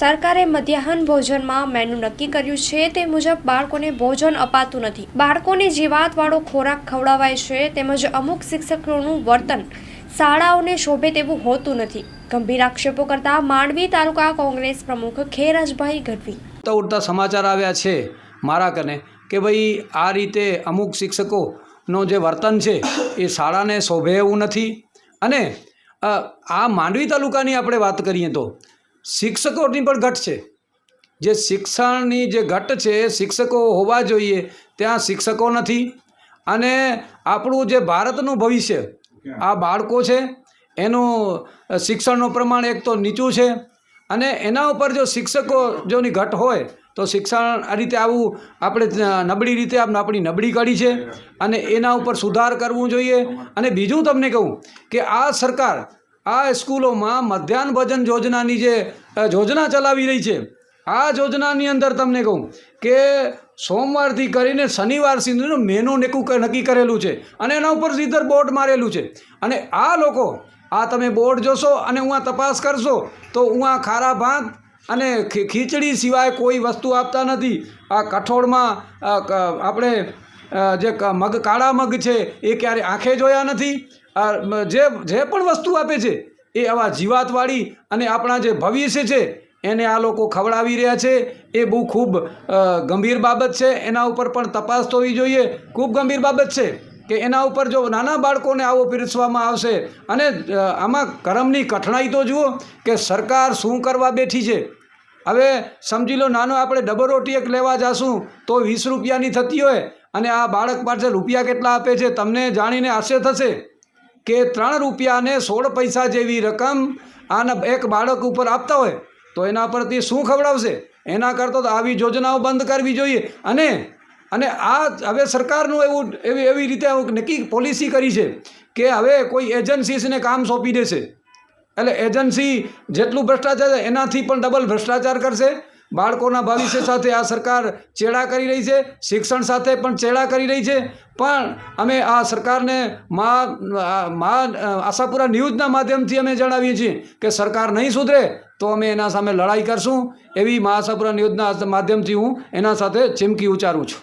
સરકારે મધ્યાહન ભોજનમાં મેનુ નક્કી કર્યું છે. તે મુજબ બાળકોને ભોજન અપાતું નથી. બાળકોને જીવાતવાળો ખોરાક ખવડાવાય છે તેમજ અમુક શિક્ષકોનું વર્તન શાળાઓને શોભે તેવું હોતું નથી. ગંભીર આક્ષેપો કરતા માંડવી તાલુકા કોંગ્રેસ પ્રમુખ ખેરજભાઈ ગઢવી. ઉડતા ઉડતા સમાચાર આવ્યા છે મારા કને કે ભાઈ આ રીતે અમુક શિક્ષકોનો જે વર્તન છે એ શાળાને શોભે એવું નથી. અને આ માંડવી તાલુકાની આપણે વાત કરીએ તો શિક્ષકોની પણ ઘટ છે. જે શિક્ષણની જે ઘટ છે શિક્ષકો હોવા જોઈએ ત્યાં શિક્ષકો નથી. અને આપણું જે ભારતનું ભવિષ્ય આ બાળકો છે એનું શિક્ષણનું પ્રમાણ એક તો નીચું છે. અને એના ઉપર જો શિક્ષકો જોની ઘટ હોય તો શિક્ષણ આ રીતે આવું આપણે નબળી રીતે આપણી નબળી કાઢી છે. અને એના ઉપર સુધાર કરવું જોઈએ. અને બીજું તમને કહું કે આ સરકાર આ સ્કૂલોમાં મધ્યાહન ભોજન યોજનાની જે યોજના ચલાવી રહી છે, આ યોજનાની અંદર તમને કહું કે સોમવારથી કરીને શનિવાર સુધીનું મેનુ નક્કી નક્કી કરેલું છે અને એના ઉપર સીધર બોર્ડ મારેલું છે. અને આ લોકો, આ તમે બોર્ડ જોશો અને હું તપાસ કરશો, તો હું ખારા ભાત અને ખીચડી સિવાય કોઈ વસ્તુ આપતા નથી. આ કઠોળમાં આપણે જે મગ, કાળા મગ છે, એ ક્યારે આંખે જોયા નથી. જે જે પણ વસ્તુ આપે છે, એ આવા જીવાતવાળી અને આપણા જે ભવિષ્ય છે, એને આ લોકો ખવડાવી રહ્યા છે. એ બહુ ખૂબ ગંભીર બાબત છે. એના ઉપર પણ તપાસ થવી જોઈએ. ખૂબ ગંભીર બાબત છે કે એના ઉપર જો નાના બાળકોને આવો પીરસવામાં આવશે અને આમાં કરમની કઠણાઈ તો જુઓ કે સરકાર શું કરવા બેઠી છે. હવે સમજી લો, નાનો આપણે ડબલ રોટી એક લેવા જાશું તો વીસ રૂપિયાની થતી હોય અને આ બાળક પાસે રૂપિયા કેટલા આપે છે તમને જાણીને આશ્ચર્ય થશે કે ત્રણ રૂપિયાને સોળ પૈસા જેવી રકમ આના એક બાળક ઉપર આપતા હોય તો એના પરથી શું ખવડાવશે? એના કરતાં તો આવી યોજનાઓ બંધ કરવી જોઈએ. અને અને આ હવે સરકારનું એવું એવી એવી રીતે નક્કી પોલિસી કરી છે કે હવે કોઈ એજન્સીસને કામ સોંપી દેશે. એટલે એજન્સી જેટલું ભ્રષ્ટાચાર એનાથી પણ ડબલ ભ્રષ્ટાચાર કરશે. બાળકોના ભવિષ્ય સાથે આ સરકાર ચેડા કરી રહી છે, શિક્ષણ સાથે પણ ચેડા કરી રહી છે. પણ અમે આ સરકારને મા મા આશાપુરા ન્યૂઝના માધ્યમથી અમે જણાવીએ છીએ કે સરકાર નહીં સુધરે તો અમે એના સામે લડાઈ કરશું. એવી મા આશાપુરા ન્યૂઝના માધ્યમથી હું એના સાથે ચીમકી ઉચ્ચારું છું.